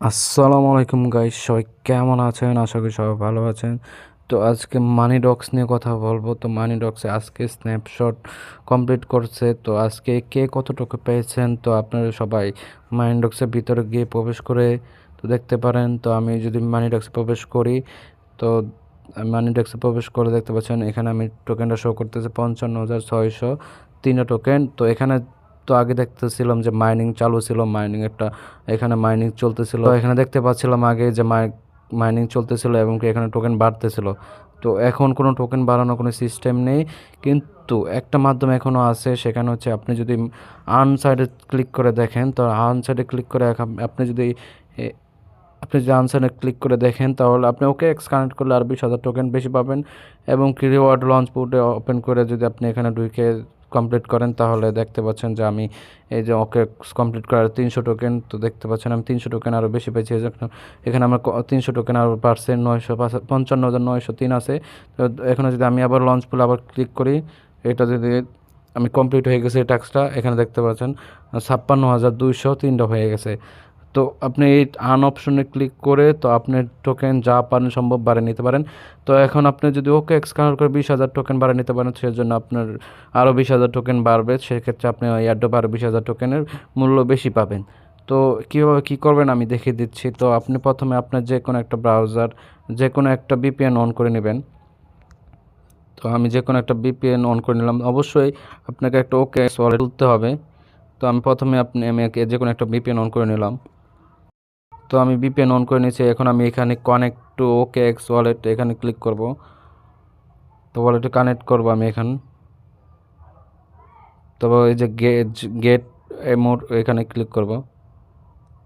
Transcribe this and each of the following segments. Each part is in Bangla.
আসসালামু আলাইকুম গাইস সবাই কেমন আছেন? আশা করি সবাই ভালো আছেন। তো আজকে মানি ডক্স নিয়ে কথা বলব। তো মানি ডক্সে আজকে স্ন্যাপশট কমপ্লিট করছে। তো আজকে কে কতটুকু পেয়েছেন? তো আপনারা সবাই মানি ডক্সের ভিতরে গিয়ে প্রবেশ করে তো দেখতে পারেন। তো আমি যদি মানি ডক্সে প্রবেশ করি, তো মানি ডক্সে প্রবেশ করে দেখতে পাচ্ছেন, এখানে আমি টোকেনটা শো করতেছে পঞ্চান্ন হাজার ছয়শো তিনটা টোকেন তো এখানে তো আগে দেখতেছিলাম যে মাইনিং চালু ছিল মাইনিং একটা, এখানে মাইনিং চলতেছিল। এখানে দেখতে পাচ্ছিলাম আগে যে মাইনিং চলতেছিল এবং এখানে টোকেন বাড়তেছিল। তো এখন কোনো টোকেন বাড়ানোর কোনো সিস্টেম নেই, কিন্তু একটা মাধ্যম এখনও আছে, সেখানে হচ্ছে আপনি যদি আনসাইডে ক্লিক করে দেখেন, তো আনসাইডে ক্লিক করে আপনি যদি আপনি যদি আনসাইডে ক্লিক করে দেখেন, তাহলে আপনি ওকে এক্স কানেক্ট করলে আর বিশ হাজার টোকেন বেশি পাবেন এবং কি রিওয়ার্ড লঞ্চ পোর্টে ওপেন করে যদি আপনি এখানে ঢুকে কমপ্লিট করেন, তাহলে দেখতে পাচ্ছেন যে আমি এই যে ওকে কমপ্লিট করার তিনশো টোকেন তো দেখতে পাচ্ছেন আমি তিনশো টোকেন আরও বেশি পেয়েছি। এখানে আমার তিনশো টোকেন আরও পারছে নয়শো পঞ্চান্ন হাজার নয়শো তিন আছে। তো এখানে যদি আমি আবার লঞ্চ পুলে আবার ক্লিক করি, এটা যদি আমি কমপ্লিট হয়ে গেছে এই টাস্কটা এখানে দেখতে পাচ্ছেন ছাপ্পান্ন হাজার দুইশো তিনটা হয়ে গেছে। তো আপনি এই আন অপশনে ক্লিক করে তো আপনি টোকেন যা পারেন সম্ভব বাড়িয়ে নিতে পারেন। তো এখন আপনি যদি ওকে এক্সকাউন্ট করে বিশ হাজার টোকেন বাড়িয়ে নিতে পারেন, সেজন্য আপনার আরও বিশ হাজার টোকেন বাড়বে। সেক্ষেত্রে আপনি এয়ারড্রপ আরও বিশ হাজার টোকেনের মূল্য বেশি পাবেন। তো কীভাবে কী করবেন আমি দেখিয়ে দিচ্ছি। তো আপনি প্রথমে আপনার যে কোনো একটা ব্রাউজার যে কোনো একটা বিপিএন অন করে নেবেন। তো আমি যে কোনো একটা বিপিএন অন করে নিলাম। অবশ্যই আপনাকে একটা ওকে ওয়ালেট তুলতে হবে। তো আমি প্রথমে আপনি আমি যে কোনো একটা বিপিএন অন করে নিলাম। তো আমি বিপিএন অন করে নিয়েছি। এখন আমি এখানে connect to OKX wallet এখানে ক্লিক করব। তো ওয়ালেটে কানেক্ট করব আমি এখানে। তবে এই যে গেট মোড এখানে ক্লিক করব।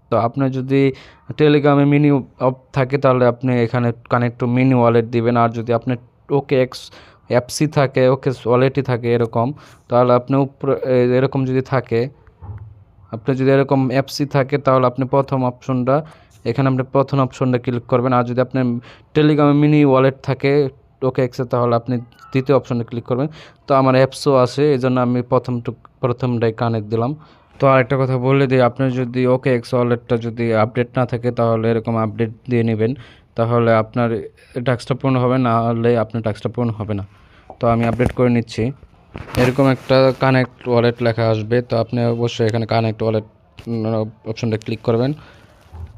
তো আপনার যদি টেলিগ্রামে মিনি অফ থাকে তাহলে আপনি এখানে কানেক্ট টু মিনি ওয়ালেট দিবেন। আর যদি আপনি ওকে এক্স অ্যাপসি থাকে ওকে ওয়ালেটই থাকে এরকম, তাহলে আপনি উপরে এরকম যদি থাকে আপনি যদি এরকম অ্যাপসি থাকে, তাহলে আপনি প্রথম অপশনটা এখানে আপনি প্রথম অপশনটা ক্লিক করবেন। আর যদি আপনার টেলিগ্রামে মিনি ওয়ালেট থাকে ওকে এক্সে তাহলে আপনি দ্বিতীয় অপশনে ক্লিক করবেন। তো আমার অ্যাপসও আছে এই জন্য আমি প্রথম প্রথমটাই কানেক্ট দিলাম। তো আরেকটা কথা বলে দিই, আপনার যদি ওকে এক্স ওয়ালেটটা যদি আপডেট না থাকে, তাহলে এরকম আপডেট দিয়ে নেবেন। তাহলে আপনার টাস্কটা পূর্ণ হবে, না হলে আপনার টাস্কটা পূর্ণ হবে না। তো আমি আপডেট করে নিচ্ছি। এরকম একটা কানেক্ট ওয়ালেট লেখা আসবে, তো আপনি অবশ্যই এখানে কানেক্ট ওয়ালেট অপশনটা ক্লিক করবেন।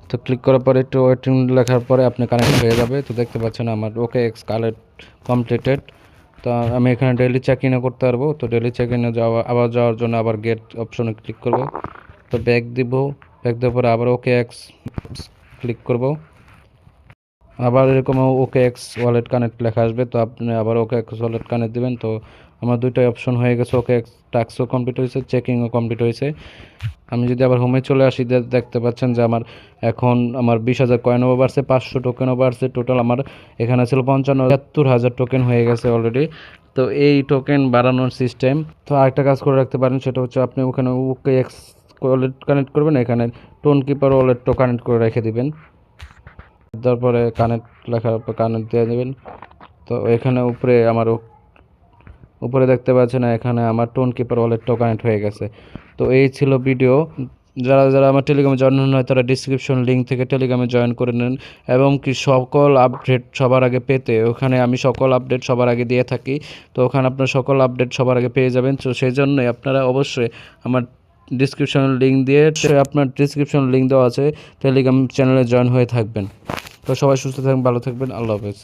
তো ক্লিক করার পরে একটু ওয়েটিং লেখার পরে আপনি কানেক্ট হয়ে যাবে। তো দেখতে পাচ্ছেন আমার ওকে এক্স কালেক্ট কমপ্লিটেড তো আমি এখানে ডেলি চেক ইনও করতে পারব। তো ডেলি চেক ইনে যাওয়া, আবার যাওয়ার জন্য আবার গেট অপশনে ক্লিক করব। তো ব্যাগ দিব ব্যাগ দেওয়ার পরে আবার ওকে এক্স ক্লিক করব। আবার এরকম ওকে এক্স ওয়ালেট কানেক্ট লেখা আসবে। তো আপনি আবার ওকে এক্স ওয়ালেট কানেক্ট দিবেন। তো আমার দুইটাই অপশন হয়ে গেছে। ওকে টাস্কও কমপ্লিট হয়েছে চেকিংও কমপ্লিট হয়েছে। আমি যদি আবার হোমে চলে আসি দেখতে পাচ্ছেন যে আমার এখন আমার বিশ হাজার কয়েনও বাড়ছে পাঁচশো টোকেনও বাড়ছে টোটাল আমার এখানে ছিল পঞ্চান্ন একাত্তর হাজার টোকেন হয়ে গেছে অলরেডি তো এই টোকেন বাড়ানোর সিস্টেম তো আরেকটা কাজ করে রাখতে পারেন, সেটা হচ্ছে আপনি ওখানে ওকে এক্স ওয়ালেট কানেক্ট করবেন, এখানে টোন কিপার ওয়ালেটও কানেক্ট করে রেখে দিবেন। তারপরে কানেক্ট লেখার কানেক্ট দিয়ে দেবেন। তো এখানে উপরে আমার উপরে দেখতে পাচ্ছেন এখানে আমার টোন কিপার ওয়ালেটটাও কানেক্ট হয়ে গেছে। তো এই ছিল ভিডিও যারা যারা আমার টেলিগ্রামে জয়েন হয় তারা ডিসক্রিপশন লিঙ্ক থেকে টেলিগ্রামে জয়েন করে নেন এবং কি সকল আপডেট সবার আগে পেতে। ওখানে আমি সকল আপডেট সবার আগে দিয়ে থাকি। তো ওখানে আপনার সকল আপডেট সবার আগে পেয়ে যাবেন। তো সেই জন্যই আপনারা অবশ্যই আমার ডিসক্রিপশন লিঙ্ক দিয়ে আপনার ডিসক্রিপশন লিঙ্ক দেওয়া আছে। টেলিগ্রাম চ্যানেলে জয়েন হয়ে থাকবেন। তো সবাই সুস্থ থাকবেন, ভালো থাকবেন। আল্লাহ হাফেজ।